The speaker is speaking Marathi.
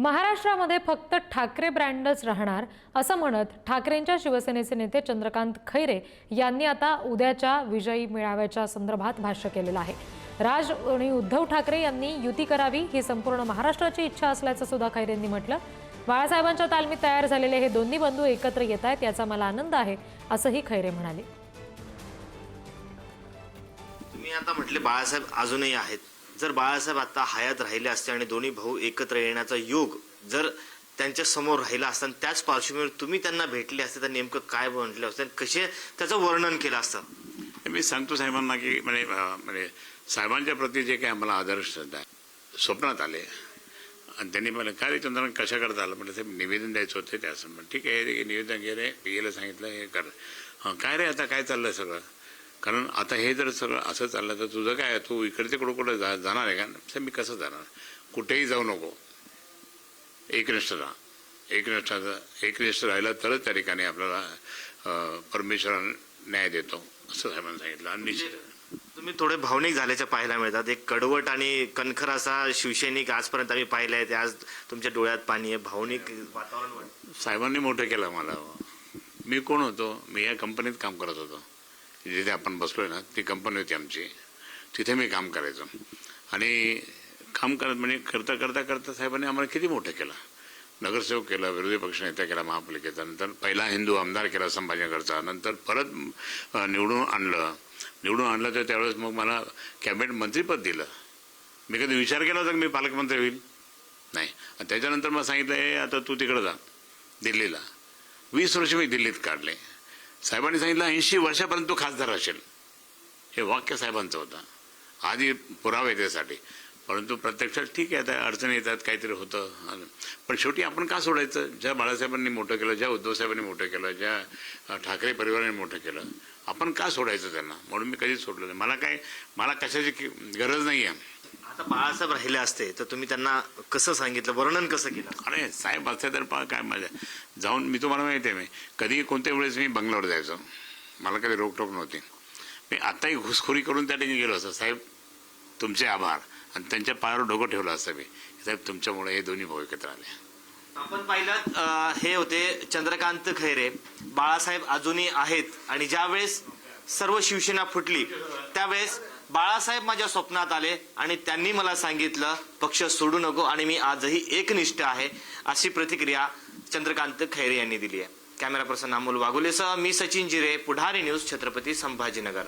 महाराष्ट्रामध्ये फक्त ठाकरे ब्रँडच राहणार असं म्हणत ठाकरेंच्या शिवसेनेचे नेते चंद्रकांत खैरे यांनी आता उद्याच्या विजयी मेळाव्याच्या संदर्भात भाष्य केलेलं आहे. राज आणि उद्धव ठाकरे यांनी युती करावी ही संपूर्ण महाराष्ट्राची इच्छा असल्याचं सुद्धा खैरेंनी म्हटलं. बाळासाहेबांच्या तालमीत तयार झालेले हे दोन्ही बंधू एकत्र येत आहेत याचा मला आनंद आहे असंही खैरे म्हणाले. तुम्ही आता म्हटले बाळासाहेब अजूनही आहेत. जर बाळासाहेब आता हयात राहिले असते आणि दोन्ही भाऊ एकत्र येण्याचा योग जर त्यांच्यासमोर राहिला असता आणि त्याच पार्श्वभूमीवर तुम्ही त्यांना भेटले असते तर नेमकं काय म्हटलं असतं आणि कसे त्याचं वर्णन केलं असतं? मी सांगतो साहेबांना की म्हणजे म्हणजे साहेबांच्या प्रती जे काही आम्हाला आदर्श श्रद्धा स्वप्नात आले. आणि त्यांनी मला काय रे चंद्रन कशा करता आलं? म्हटलं साहेब निवेदन द्यायचं होतं त्या ठीक आहे निवेदन घे रे सांगितलं हे कर. हां काय रे आता काय चाललं सगळं? कारण आता हे जर सगळं असं चाललं तर तुझं काय तू इकडे तिकडं कुठं जा जाणार आहे का? मी कसं जाणार? कुठेही जाऊ नको. एकनिष्ठ राहा. एकनिष्ठाचं एकनिष्ठ राहिलं तरच त्या ठिकाणी आपल्याला परमेश्वर न्याय देतो. असं साहेबांनी सांगितलं. आणि निश्चित तुम्ही थोडे भावनिक झाल्याच्या पाहायला मिळतात. एक कडवट आणि कणखर असा शिवसैनिक आजपर्यंत आम्ही पाहिला आहे. ते आज तुमच्या डोळ्यात पाणी आहे. भावनिक वातावरण. साहेबांनी मोठं केलं मला. मी कोण होतो? मी या कंपनीत काम करत होतो. जिथे आपण बसलोय ना ती कंपनी होती आमची. तिथे मी काम करायचो. आणि काम करत म्हणजे करता करता करता साहेबांनी आम्हाला किती मोठं केलं? नगरसेवक केला विरोधी पक्षनेता केला महापालिकेचा. नंतर पहिला हिंदू आमदार केला संभाजीनगरचा. नंतर परत निवडून आणलं. निवडून आणलं तर त्यावेळेस मग मला कॅबिनेट मंत्रीपद दिलं. मी कधी विचार केला होता की मी पालकमंत्री होईल? नाही. त्याच्यानंतर मग सांगितलं "ए, आता तू तिकडं जा. दिल्लीला. वीस वर्ष मी दिल्लीत काढले. साहेबांनी सांगितलं ऐंशी वर्षापर्यंत तू खासदार असेल. हे वाक्य साहेबांचं होतं. आधी पुरावे त्यासाठी. परंतु प्रत्यक्षात ठीक आहे आता अडचणी येतात काहीतरी होतं. पण शेवटी आपण का सोडायचं? ज्या बाळासाहेबांनी मोठं केलं ज्या उद्धवसाहेबांनी मोठं केलं ज्या ठाकरे परिवाराने मोठं केलं आपण का सोडायचं त्यांना? म्हणून मी कधीच सोडलं नाही. मला काय मला कशाची की- गरज नाही आहे आता बाळासाहेब राहिले असते तर तुम्ही त्यांना कसं सांगितलं वर्णन कसं केलं? अरे साहेब असते तर पहा काय मजा. जाऊन मी तुम्हाला माहिती आहे मी कधी कोणत्या वेळेस मी बंगल्यावर जायचो. मला कधी रोकटोक नव्हती. मी आत्ताही घुसखोरी करून त्या ठिकाणी गेलो असतो. साहेब तुमचे आभार. आणि त्यांच्या पायावर डोकं ठेवलं असतं मी. साहेब तुमच्यामुळे हे दोन्ही भाऊ एकत्र आले. आपण पाहिलं अं, हे होते चंद्रकांत खैरे. बाळासाहेब अजूनही आहेत. आणि ज्यावेळेस सर्व शिवसेना फुटली. त्यावेळेस बाळासाहेब माझ्या स्वप्नात आले आणि त्यांनी मला सांगितलं पक्ष सोडू नको आणि मी आजही एकनिष्ठ आहे अशी प्रतिक्रिया चंद्रकांत खैरे यांनी दिली आहे. कॅमेरा पर्सन अमोल वाघोलेसह मी सचिन जिरे पुढारी न्यूज छत्रपती संभाजीनगर.